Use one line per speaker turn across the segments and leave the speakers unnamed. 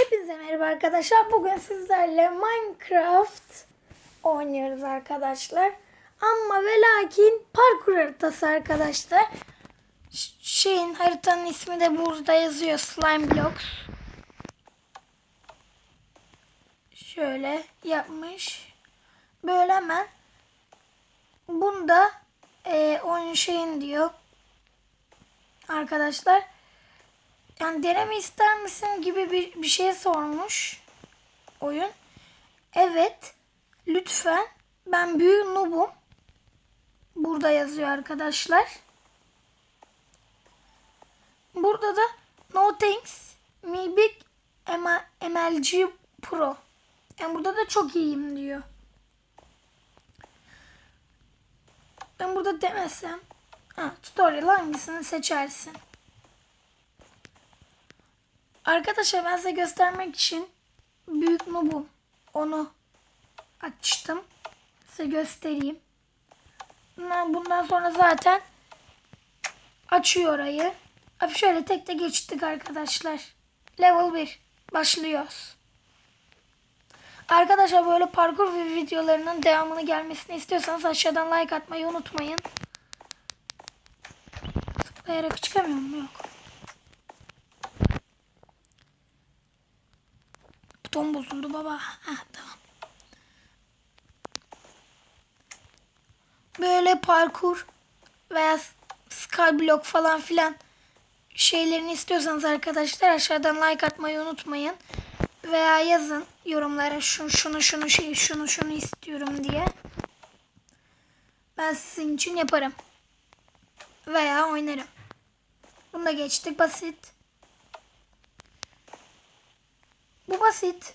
Hepinize merhaba arkadaşlar. Bugün sizlerle Minecraft oynuyoruz arkadaşlar. Ama ve lakin parkur haritası arkadaşlar. Ş- şeyin haritanın ismi de burada yazıyor. Slime Blocks. Şöyle yapmış. Böyle hemen. Bunda e, oyun şeyin diyor. Arkadaşlar yani deneme ister misin gibi bir, bir şey sormuş oyun. Evet. Lütfen. Ben büyük noobum. Burada yazıyor arkadaşlar. Burada da no thanks. Me big MLG Pro. Yani burada da çok iyiyim diyor. Ben burada demesem. Ha, tutorial hangisini seçersin? Arkadaşlar ben size göstermek için büyük noobum. Onu açtım. Size göstereyim. Bundan, sonra zaten açıyor orayı. Şöyle tek de geçtik arkadaşlar. Level 1. Başlıyoruz. Arkadaşlar böyle parkur videolarının devamını gelmesini istiyorsanız aşağıdan like atmayı unutmayın. Tıklayarak çıkamıyor mu? Yok. Buton bozuldu baba. Heh, tamam. Böyle parkur veya skyblock falan filan şeylerini istiyorsanız arkadaşlar aşağıdan like atmayı unutmayın. Veya yazın yorumlara şunu şunu şunu şey şunu şunu istiyorum diye. Ben sizin için yaparım. Veya oynarım. Bunu da geçtik basit. Bu basit.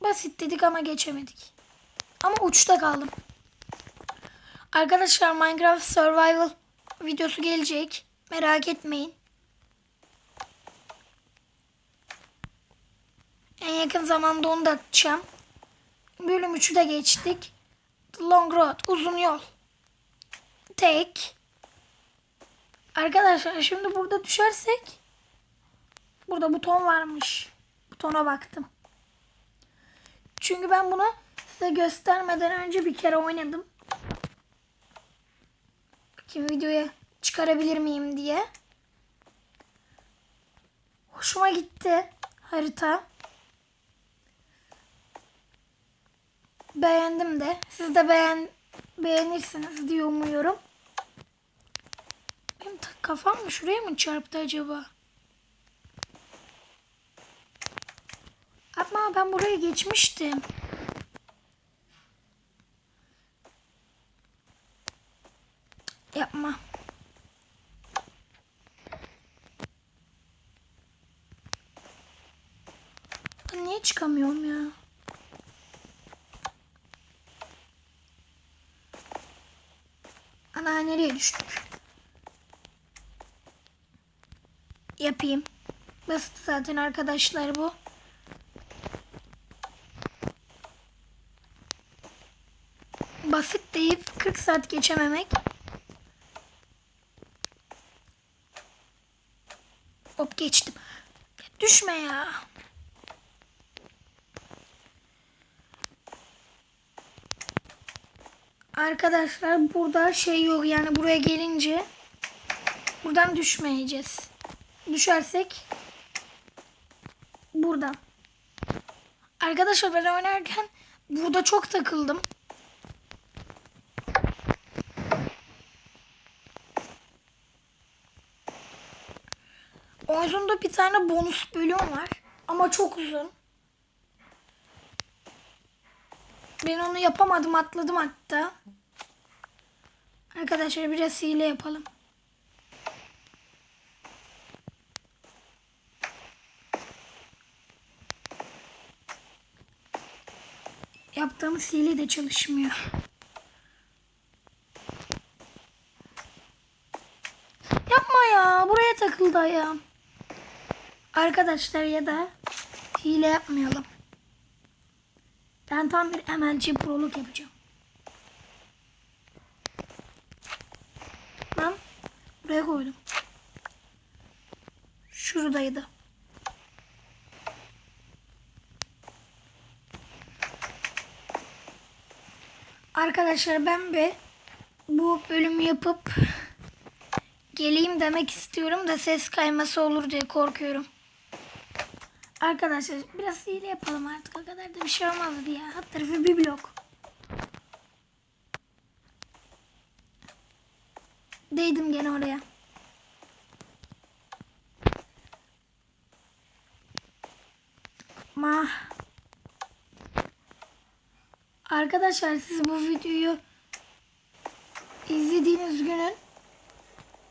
Basit dedik ama geçemedik. Ama uçta kaldım. Arkadaşlar Minecraft Survival videosu gelecek. Merak etmeyin. En yakın zamanda onu da atacağım. Bölüm 3'ü de geçtik. Long Road. Uzun yol. Tek. Arkadaşlar şimdi burada düşersek burada buton varmış. Butona baktım. Çünkü ben bunu size göstermeden önce bir kere oynadım. Bakayım videoya çıkarabilir miyim diye. Hoşuma gitti harita. Beğendim de. Siz de beğen beğenirsiniz diye umuyorum. Benim kafam mı şuraya mı çarptı acaba? Ben buraya geçmiştim. Yapma. Ben niye çıkamıyorum ya? Ana nereye düştük? Yapayım. Basit zaten arkadaşlar bu. Basit deyip 40 saat geçememek. Hop geçtim. Ya düşme ya. Arkadaşlar burada şey yok yani buraya gelince buradan düşmeyeceğiz. Düşersek buradan. Arkadaşlar ben oynarken burada çok takıldım. Oyunda bir tane bonus bölüm var. Ama çok uzun. Ben onu yapamadım atladım hatta. Arkadaşlar biraz hile yapalım. Yaptığımız hile de çalışmıyor. Yapma ya. Buraya takıldı ayağım. Arkadaşlar ya da hile yapmayalım. Ben tam bir MLG prolog yapacağım. Ben buraya koydum. Şuradaydı. Arkadaşlar ben bir bu bölümü yapıp geleyim demek istiyorum da ses kayması olur diye korkuyorum. Arkadaşlar biraz hile yapalım artık. O kadar da bir şey olmazdı ya. Alt tarafı bir blok. Değdim gene oraya. Ma. Arkadaşlar siz bu videoyu izlediğiniz günün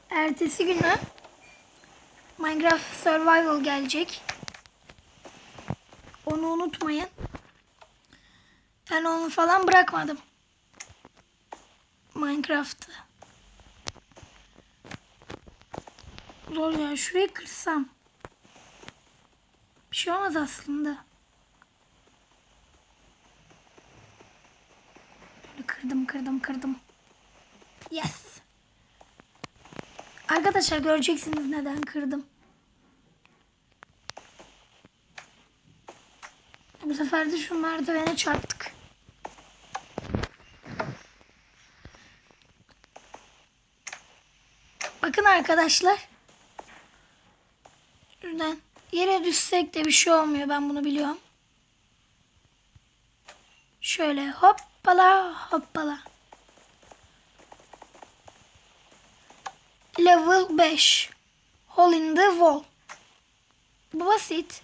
ertesi günü Minecraft Survival gelecek. Onu unutmayın. Ben onu falan bırakmadım. Minecraft'ı. Zor ya şurayı kırsam. Bir şey olmaz aslında. Kırdım kırdım kırdım. Yes. Arkadaşlar göreceksiniz neden kırdım. Bu sefer de şu merdivene çarptık. Bakın arkadaşlar. Şuradan yere düşsek de bir şey olmuyor. Ben bunu biliyorum. Şöyle hoppala hoppala. Level 5. Hole in the wall. Bu basit.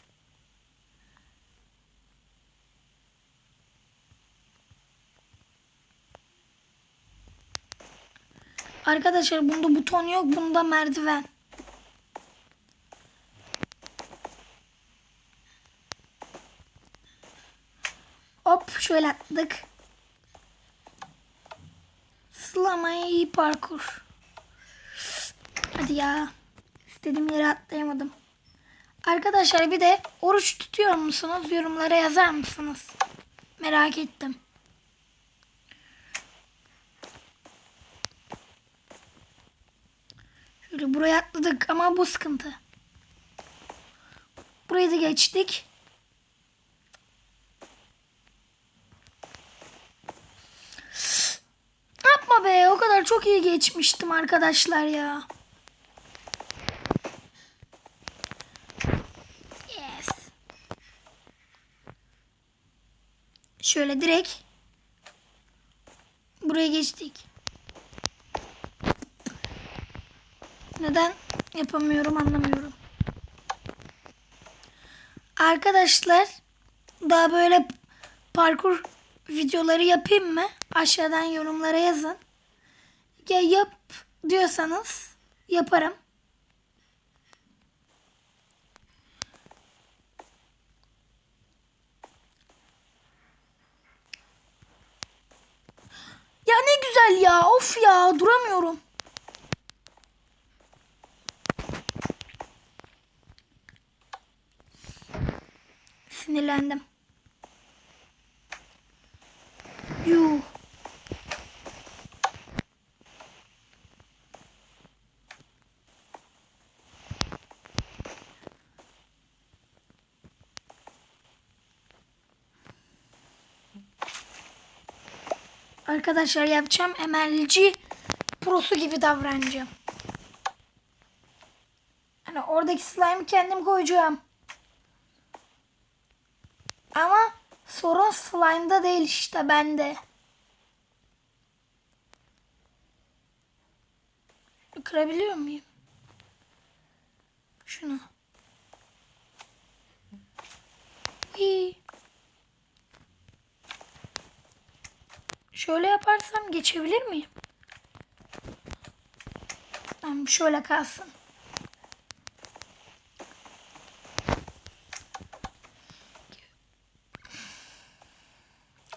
Arkadaşlar bunda buton yok. Bunda merdiven. Hop şöyle attık. Slamayı parkur. Hadi ya. İstediğim yere atlayamadım. Arkadaşlar bir de oruç tutuyor musunuz? Yorumlara yazar mısınız? Merak ettim. Buraya atladık ama bu sıkıntı. Burayı da geçtik. Yapma be o kadar çok iyi geçmiştim arkadaşlar ya. Yes. Şöyle direkt buraya geçtik. Neden yapamıyorum anlamıyorum. Arkadaşlar daha böyle parkur videoları yapayım mı? Aşağıdan yorumlara yazın. Ya yap diyorsanız yaparım. Ya ne güzel ya. Of ya duramıyorum. Sinirlendim. Yuh. Arkadaşlar yapacağım MLG prosu gibi davranacağım. Hani oradaki slime'ı kendim koyacağım. Ama sorun slime'da değil işte bende. Kırabiliyor muyum? Şunu. Hii. Şöyle yaparsam geçebilir miyim? Tamam şöyle kalsın.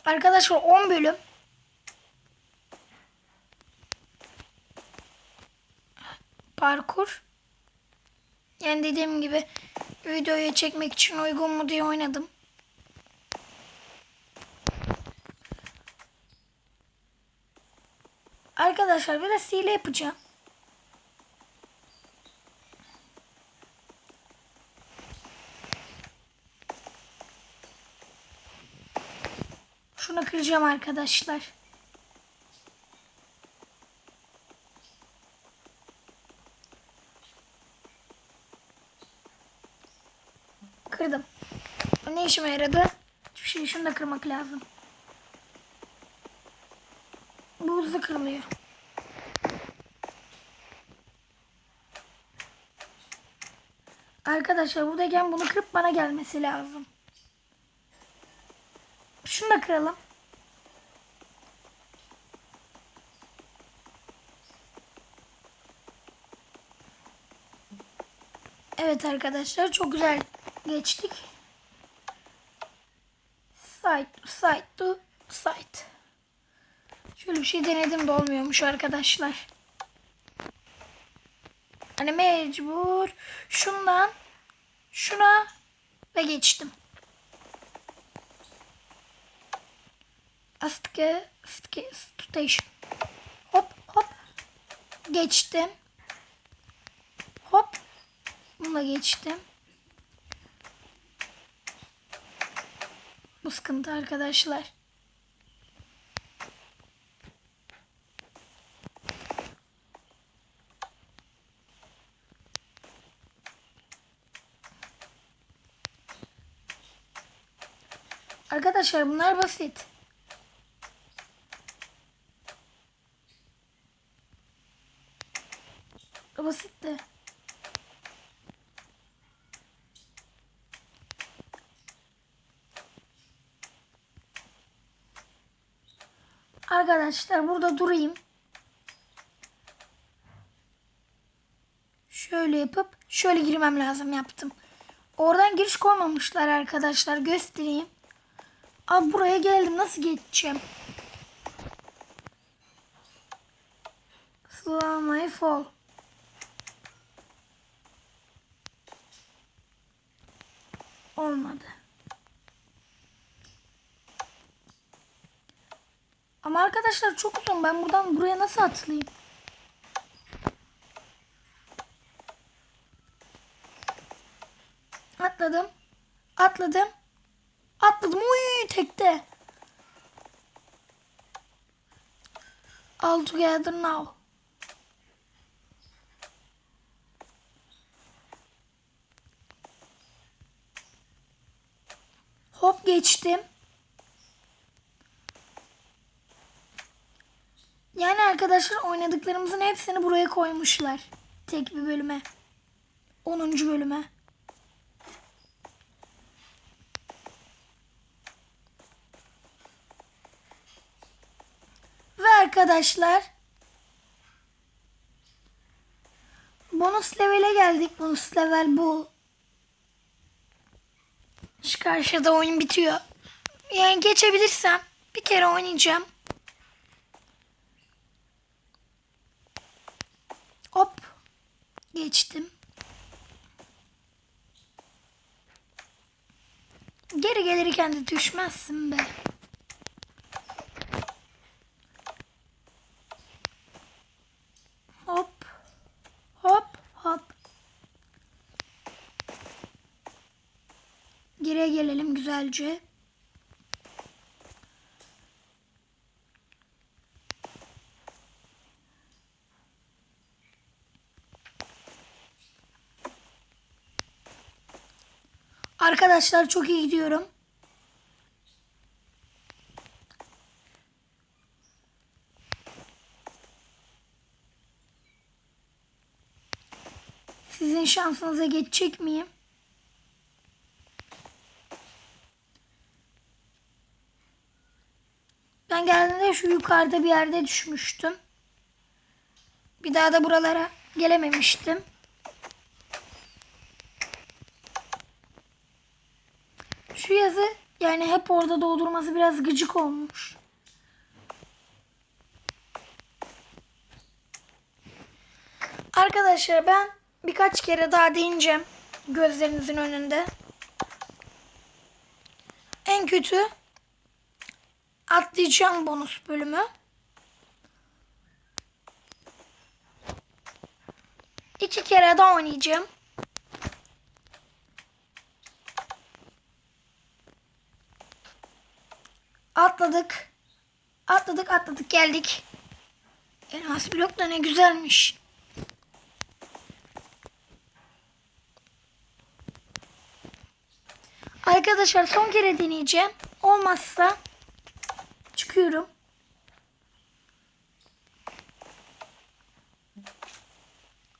Arkadaşlar 10 bölüm. Parkur. Yani dediğim gibi videoyu çekmek için uygun mu diye oynadım. Arkadaşlar biraz hile yapacağım. öldüreceğim arkadaşlar. Kırdım. Ne işime yaradı? Hiçbir şey şunu da kırmak lazım. Bu hızlı kırılıyor. Arkadaşlar buradayken bunu kırıp bana gelmesi lazım. Şunu da kıralım. Evet arkadaşlar çok güzel geçtik. Site, site to site. Şöyle bir şey denedim de olmuyormuş arkadaşlar. Hani mecbur şundan şuna ve geçtim. Astike, astike, station. Hop hop. Geçtim. Bununla geçtim. Bu sıkıntı arkadaşlar. Arkadaşlar bunlar basit. Basit. Arkadaşlar burada durayım. Şöyle yapıp şöyle girmem lazım yaptım. Oradan giriş koymamışlar arkadaşlar. Göstereyim. Abi buraya geldim. Nasıl geçeceğim? Slow my fall. Olmadı. Ama arkadaşlar çok uzun. Ben buradan buraya nasıl atlayayım? Atladım. Atladım. Atladım. Uy tekte. All together now. Hop geçtim. Yani arkadaşlar oynadıklarımızın hepsini buraya koymuşlar. Tek bir bölüme. 10. bölüme. Ve arkadaşlar bonus levele geldik. Bonus level bu. Şu karşıda oyun bitiyor. Yani geçebilirsem bir kere oynayacağım. Hop. Geçtim. Geri gelirken de düşmezsin be. Hop. Hop. Hop. Geriye gelelim güzelce. Arkadaşlar çok iyi gidiyorum. Sizin şansınıza geçecek miyim? Ben geldiğimde şu yukarıda bir yerde düşmüştüm. Bir daha da buralara gelememiştim. Şu yazı yani hep orada doldurması biraz gıcık olmuş. Arkadaşlar ben birkaç kere daha değineceğim gözlerinizin önünde. En kötü atlayacağım bonus bölümü. İki kere daha oynayacağım. Atladık. Atladık atladık geldik. Elmas blok da ne güzelmiş. Arkadaşlar son kere deneyeceğim. Olmazsa çıkıyorum.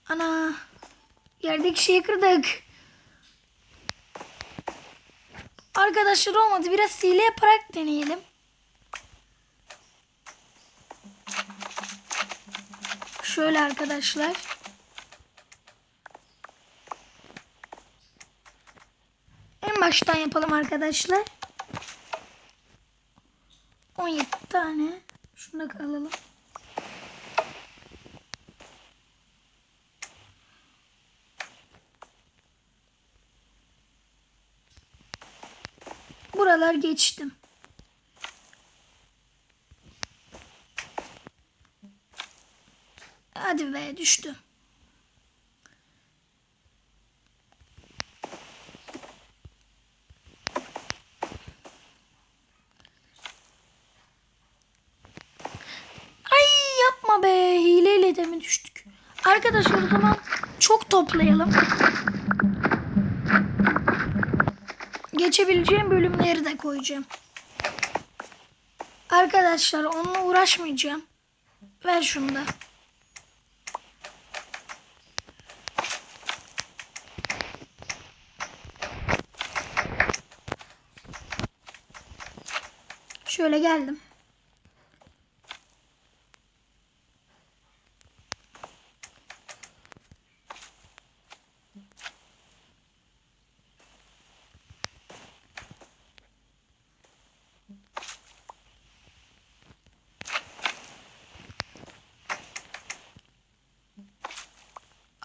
Ana yerdeki şeyi kırdık. Arkadaşlar olmadı. Biraz hile yaparak deneyelim. Şöyle arkadaşlar. En baştan yapalım arkadaşlar. 17 tane. Şunu alalım. Buralar geçtim. Hadi be düştü. Ay yapma be. Hileyle de mi düştük? Arkadaşlar o zaman çok toplayalım. Geçebileceğim bölümleri de koyacağım. Arkadaşlar onunla uğraşmayacağım. Ver şunu da. Şöyle geldim.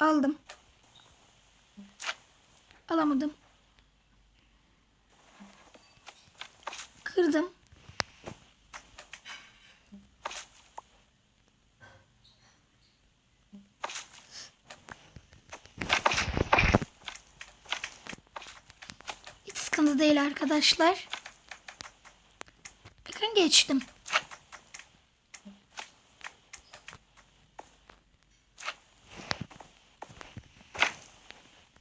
Aldım. Alamadım. Kırdım. Hiç sıkıntı değil arkadaşlar. Bakın geçtim.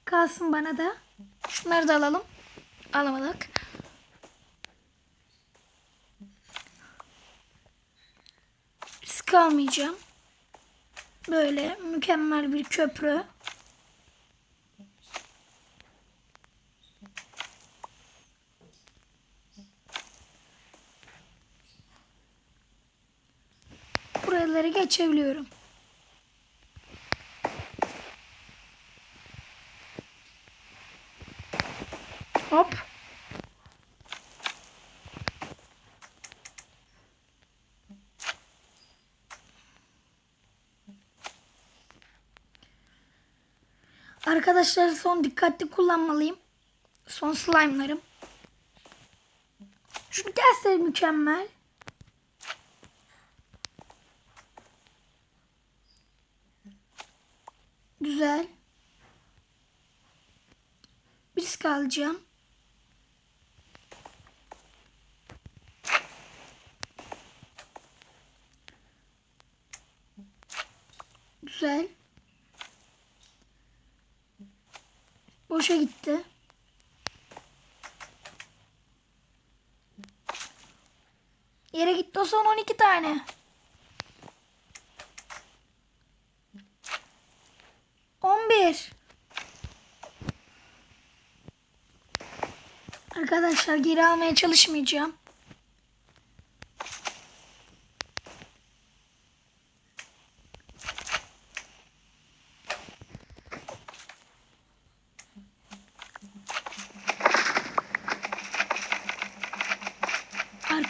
Kalsın bana da. Şunları da alalım. Alamadık. Risk almayacağım. Böyle mükemmel bir köprü. Buraları geçebiliyorum. Hop. Arkadaşlar son dikkatli kullanmalıyım. Son slime'larım. Şunu gelse mükemmel. Güzel. Bir risk alacağım. Güzel. Boşa gitti. Yere gitti o son 12 tane. On bir. Arkadaşlar geri almaya çalışmayacağım.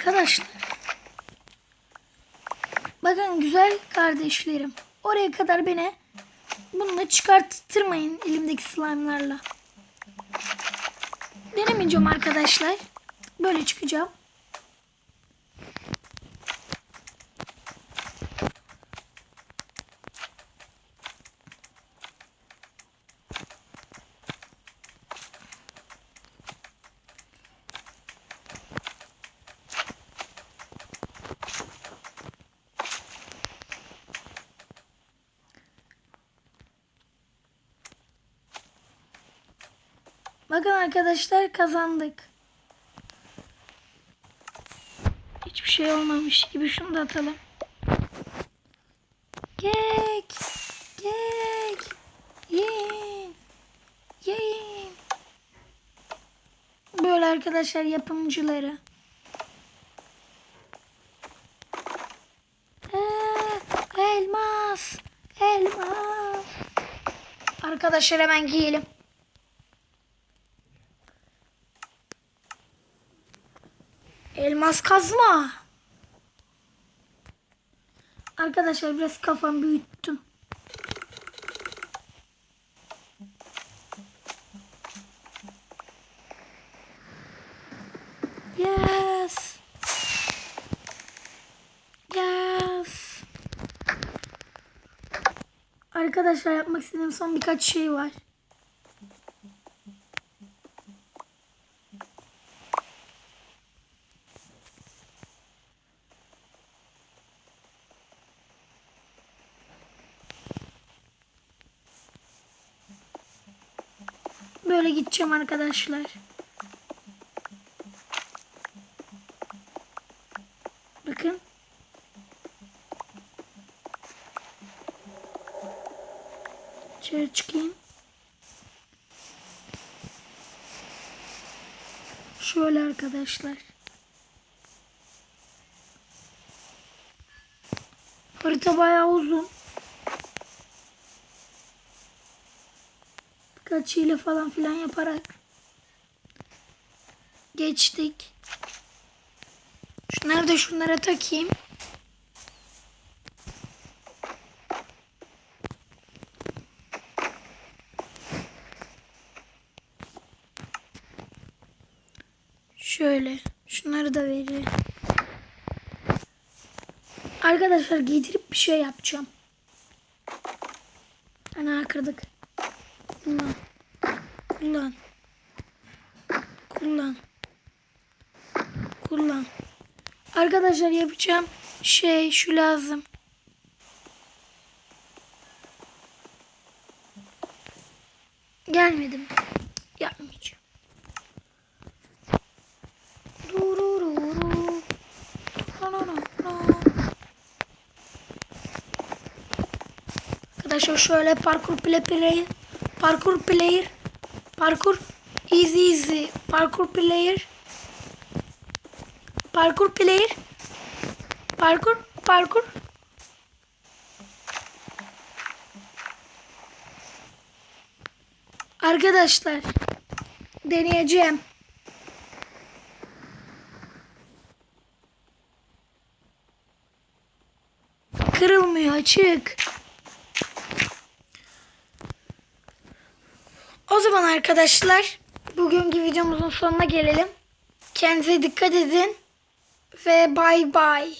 Arkadaşlar. Bakın kardeşlerim. Oraya kadar beni bununla çıkarttırmayın elimdeki slime'larla. Denemeyeceğim arkadaşlar. Böyle çıkacağım. Bakın arkadaşlar kazandık. Hiçbir şey olmamış gibi şunu da atalım. Kek. Kek. Yiyin. Yiyin. Böyle arkadaşlar yapımcıları. Elmas. Elmas. Arkadaşlar hemen giyelim. Elmas kazma. Arkadaşlar biraz kafam büyüttüm. Yes. Yes. Arkadaşlar yapmak istediğim son birkaç şey var. Böyle gideceğim arkadaşlar. Bakın. Şöyle çıkayım. Şöyle arkadaşlar. Harita bayağı uzun. Hile falan filan yaparak geçtik. Şunları da şunlara takayım. Şöyle. Şunları da vereyim. Arkadaşlar giydirip bir şey yapacağım. Ana kırdık. Kullan. Arkadaşlar yapacağım şey şu lazım. Gelmedim. Yapmayacağım. Durururu. Arkadaşlar şöyle parkur play player, parkur player, parkur easy easy, parkur player, parkur player, parkur parkur. Arkadaşlar deneyeceğim. Kırılmıyor açık. O zaman arkadaşlar bugünkü videomuzun sonuna gelelim. Kendinize dikkat edin ve bay bay.